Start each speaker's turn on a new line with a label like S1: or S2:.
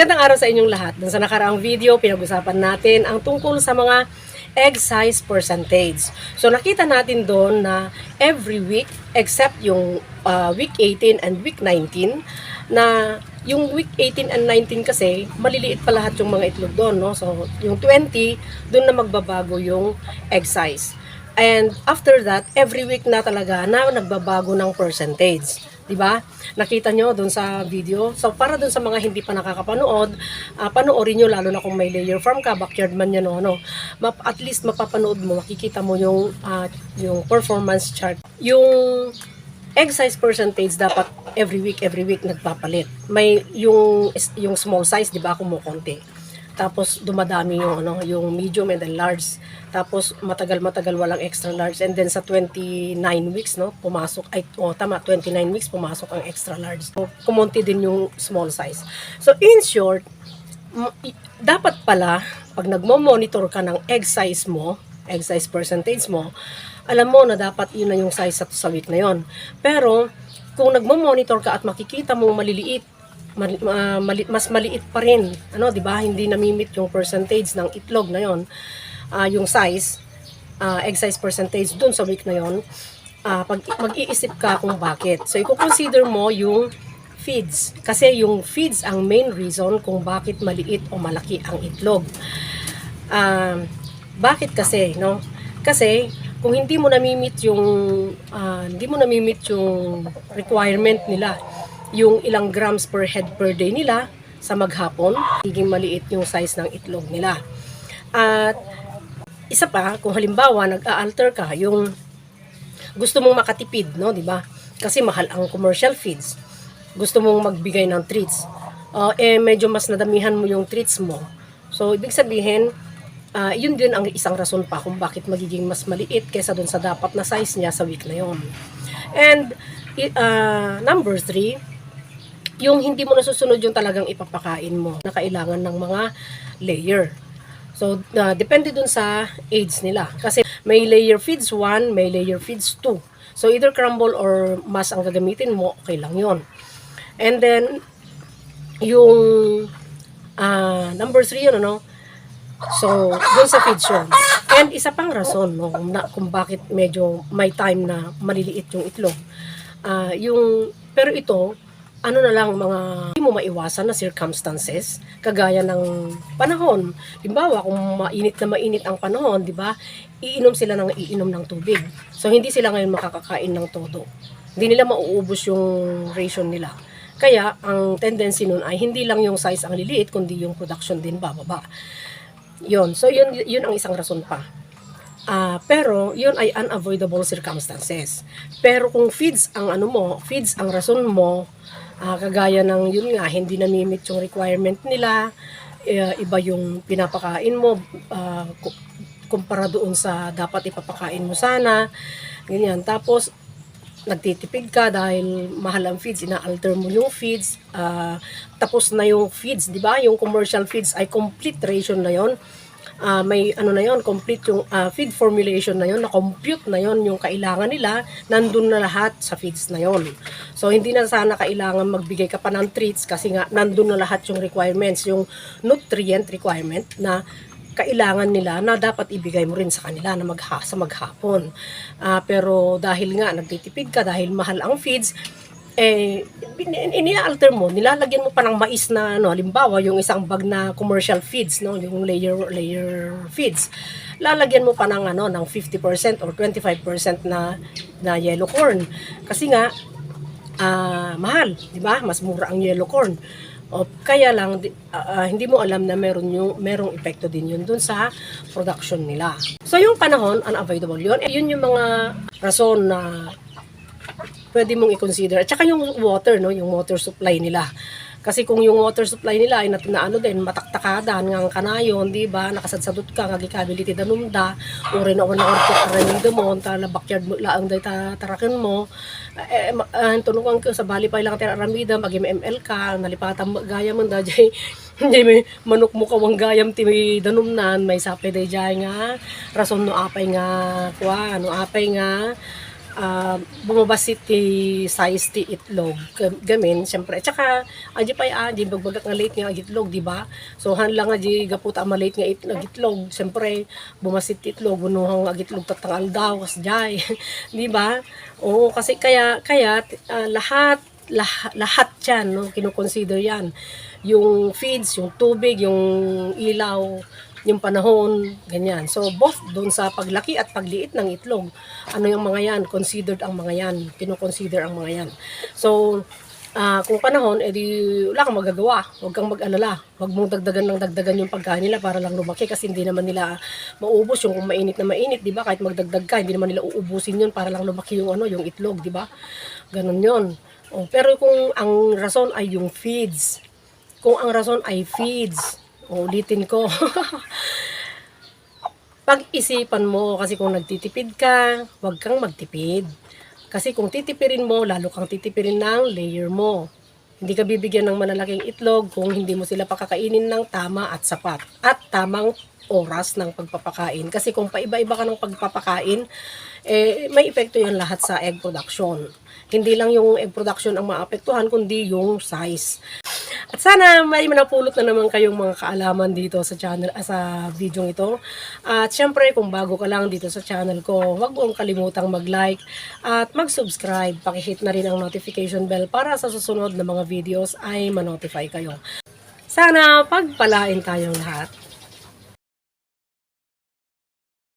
S1: Magandang araw sa inyong lahat. Dun sa nakaraang video, pinag-usapan natin ang tungkol sa mga egg size percentage. So nakita natin doon na every week except yung uh, week 18 and week 19 na yung week 18 and 19 kasi maliliit pa lahat yung mga itlog doon, no? So yung 20 doon na magbabago yung egg size. And after that, every week na talaga na nagbabago ng percentage. 'Di ba? Nakita nyo doon sa video. So para doon sa mga hindi pa nakakapanood, ah, panoorin nyo lalo na kung may layer farm ka, backyard man yan o ano. Map, at least mapapanood mo, makikita mo yung ah, yung performance chart. Yung egg size percentage dapat every week every week nagpapalit. May yung yung small size 'di ba kumukonti. Tapos dumadami yung ano, yung medium and then large. Tapos matagal-matagal walang extra large and then sa 29 weeks no, pumasok ay oh, tama 29 weeks pumasok ang extra large. So, kumonti din yung small size. So in short, dapat pala pag nagmo-monitor ka ng egg size mo, egg size percentage mo, alam mo na dapat yun na yung size sa, sa week na yon. Pero kung nagmo-monitor ka at makikita mong maliliit mali- ma- mali- mas maliit pa rin, ano, 'di ba? Hindi namimit yung percentage ng itlog na 'yon. Ah, yung size, ah, egg size percentage dun sa week na 'yon. Ah, pag mag-iisip ka kung bakit. So i-consider mo yung feeds kasi yung feeds ang main reason kung bakit maliit o malaki ang itlog. Um, bakit kasi, no? Kasi kung hindi mo namimit yung ah, hindi mo namimit yung requirement nila, yung ilang grams per head per day nila sa maghapon, higing maliit yung size ng itlog nila. At isa pa, kung halimbawa nag-a-alter ka, yung gusto mong makatipid, no, di ba? Kasi mahal ang commercial feeds. Gusto mong magbigay ng treats. Uh, eh, medyo mas nadamihan mo yung treats mo. So, ibig sabihin, ah, yun din ang isang rason pa kung bakit magiging mas maliit kaysa dun sa dapat na size niya sa week na yon. And, ah, number three, yung hindi mo nasusunod yung talagang ipapakain mo na kailangan ng mga layer. So, uh, depende dun sa age nila. Kasi may layer feeds 1, may layer feeds 2. So, either crumble or mass ang gagamitin mo, okay lang yon. And then, yung ah, number 3 yun, ano? So, dun sa feeds yun. And isa pang rason, no, na, kung bakit medyo may time na maliliit yung itlog. Ah, yung, pero ito, ano na lang mga hindi mo maiwasan na circumstances kagaya ng panahon. Halimbawa, kung mainit na mainit ang panahon, di ba? Iinom sila ng iinom ng tubig. So hindi sila ngayon makakakain ng todo. Hindi nila mauubos yung ration nila. Kaya ang tendency nun ay hindi lang yung size ang liliit kundi yung production din bababa. Yun. So yun yun ang isang rason pa. Ah, pero yun ay unavoidable circumstances. Pero kung feeds ang ano mo, feeds ang rason mo, ah, kagaya ng yun nga, hindi namimit yung requirement nila, eh, iba yung pinapakain mo, ku- kumpara doon sa dapat ipapakain mo sana, ganyan. Tapos, nagtitipid ka dahil mahal ang feeds, ina-alter mo yung feeds, ah, tapos na yung feeds, di ba? Yung commercial feeds ay complete ration na yon ah, may ano na yon complete yung ah, feed formulation na yon na-compute na yon yung kailangan nila, nandun na lahat sa feeds na yon So, hindi na sana kailangan magbigay ka pa ng treats kasi nga nandun na lahat yung requirements, yung nutrient requirement na kailangan nila na dapat ibigay mo rin sa kanila na magha, sa maghapon. Ah, pero dahil nga nagtitipid ka, dahil mahal ang feeds, eh, in- ini-alter mo, nilalagyan mo pa ng mais na, ano, halimbawa, yung isang bag na commercial feeds, no, yung layer, layer feeds, lalagyan mo pa ng, ano, ng 50% or 25% na, na yellow corn. Kasi nga, ah, mahal, di ba? Mas mura ang yellow corn. O, kaya lang, ah, hindi mo alam na meron yung, merong epekto din yun dun sa production nila. So, yung panahon, unavoidable yun. Eh, yun yung mga rason na pwede mong i-consider. At saka yung water, no? yung water supply nila. Kasi kung yung water supply nila ay nat na ano din, mataktakada nga kanayon, di ba? Nakasadsadot ka, nga gikability danumda, uri na una orte karamido mo, tala backyard mo laang day ta tarakin mo. Eh, ma- ah, tunukan ko sa bali pa ilang tira aramida, mag ML ka, nalipatan gaya mo da, jay, hindi may manok mo kawang gayam ti may danumnan, may sapay day jay nga, rason no apay nga, kwa, no apay nga, ah, bumabasit ti size ti itlog. Gam- gamin syempre. At saka aji pa ah di nga late nga itlog di ba? So han lang aji gaputa ma late nga it, nga itlog. Syempre bumasit ti itlog bunuhang nga itlog tatangal daw kas jay. Di ba? Oo kasi kaya kaya ah, lahat lahat, lahat yan, no, kinoconsider yan. Yung feeds, yung tubig, yung ilaw, yung panahon, ganyan. So, both doon sa paglaki at pagliit ng itlog, ano yung mga yan, considered ang mga yan, kinoconsider ang mga yan. So, ah kung panahon, edi wala kang magagawa. Huwag kang mag-alala. Huwag mong dagdagan ng dagdagan yung pagkain nila para lang lumaki kasi hindi naman nila maubos yung kung mainit na mainit, di ba? Kahit magdagdag ka, hindi naman nila uubusin yun para lang lumaki yung ano, yung itlog, di ba? Ganun yun. Oh, pero kung ang rason ay yung feeds, kung ang rason ay feeds, oh, ulitin ko. Pag-isipan mo kasi kung nagtitipid ka, huwag kang magtipid. Kasi kung titipirin mo, lalo kang titipirin ng layer mo. Hindi ka bibigyan ng malalaking itlog kung hindi mo sila pakakainin ng tama at sapat. At tamang oras ng pagpapakain. Kasi kung paiba-iba ka ng pagpapakain, eh, may epekto yan lahat sa egg production. Hindi lang yung egg production ang maapektuhan, kundi yung size. At sana may manapulot na naman kayong mga kaalaman dito sa channel ah, sa video ito. At syempre kung bago ka lang dito sa channel ko, huwag mong kalimutang mag-like at mag-subscribe. Pakihit na rin ang notification bell para sa susunod na mga videos ay ma-notify kayo. Sana pagpalain tayong lahat.